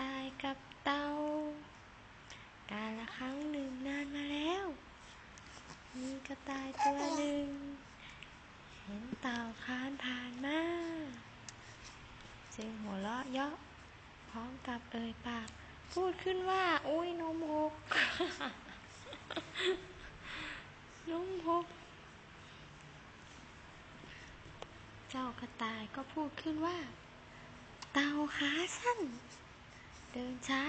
ตายกับเตาการละครั้งหนึ่งนานมาแล้ว มีกระต่ายตัวหนึ่ง เห็นเต่าคานผ่านมาจึงหัวเราะเยาะพร้อมกับเอ่ยปาก พูดขึ้นว่า อุ้ยนมหกนมหกเจ้ากระต่ายก็พูดขึ้นว่า เต่าขาสั้น เดินช้า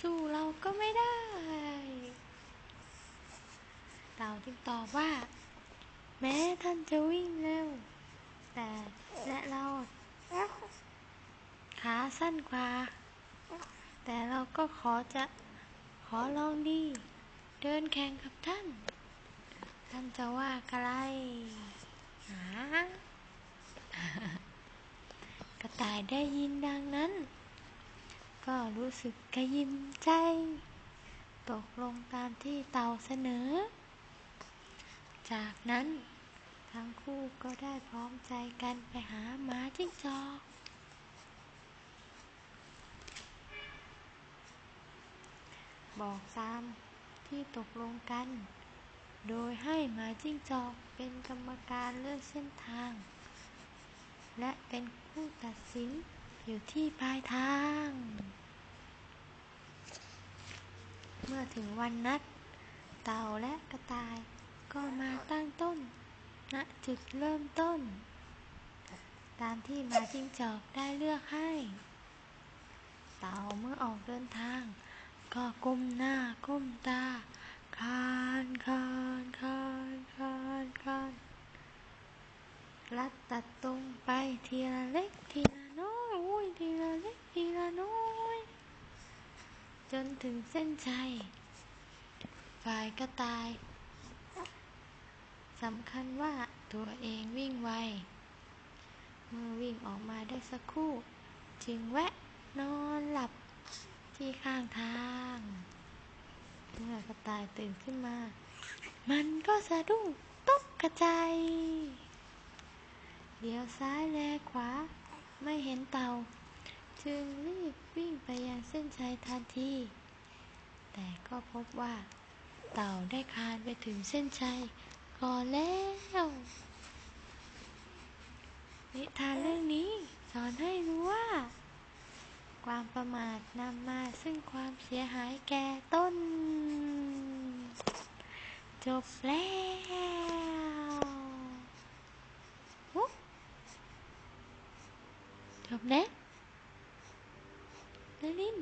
สู้เราก็ไม่ได้ เต่าจึงตอบว่า แม้ท่านจะวิ่งเร็ว แต่และเราขาสั้นกว่า แต่เราก็ขอจะขอลองดี เดินแข่งกับท่าน ท่านจะว่าอะไรหากระต่ายได้ยินดังนั้น ก็รู้สึกกระยิมใจ ตกลงตามที่เต่าเสนอ จากนั้นทั้งคู่ก็ได้พร้อมใจกันไปหาหมาจิ้งจอกบอกตามที่ตกลงกัน โดยให้หมาจิ้งจอกเป็นกรรมการเลือกเส้นทาง และเป็นผู้ตัดสิน อยู่ที่ปลายทาง เมื่อถึงวันนัด เต่าและกระต่ายก็มาตั้งต้นณจุดเริ่มต้น ตามที่มาจิ้งจอกได้เลือกให้ เต่าเมื่อออกเดินทาง ก็ก้มหน้าก้มตาคานคานคานคานคานลัดตัดตรงไปทีละเล็กทีละน้อยอุ้ยทีละเล็กทีละน้อย จนถึงเส้นชัย ฝ่ายกระต่าย สำคัญว่าตัวเองวิ่งไว เมื่อวิ่งออกมาได้สักครู่ จึงแวะนอนหลับที่ข้างทางเมื่อกระต่ายตื่นขึ้นมา มันก็สะดุ้งตกกระจายเดี๋ยวซ้ายแลขวา ไม่เห็นเต่า จึงรีบวิ่งไปยังเส้นชัยทันที แต่ก็พบว่า เต่าได้คานไปถึงเส้นชัยก่อนแล้วนิทานเรื่องนี้สอนให้รู้ว่า ความประมาทนำมาซึ่งความเสียหายแก่ต้น จบแล้วจบแล้ว นลิน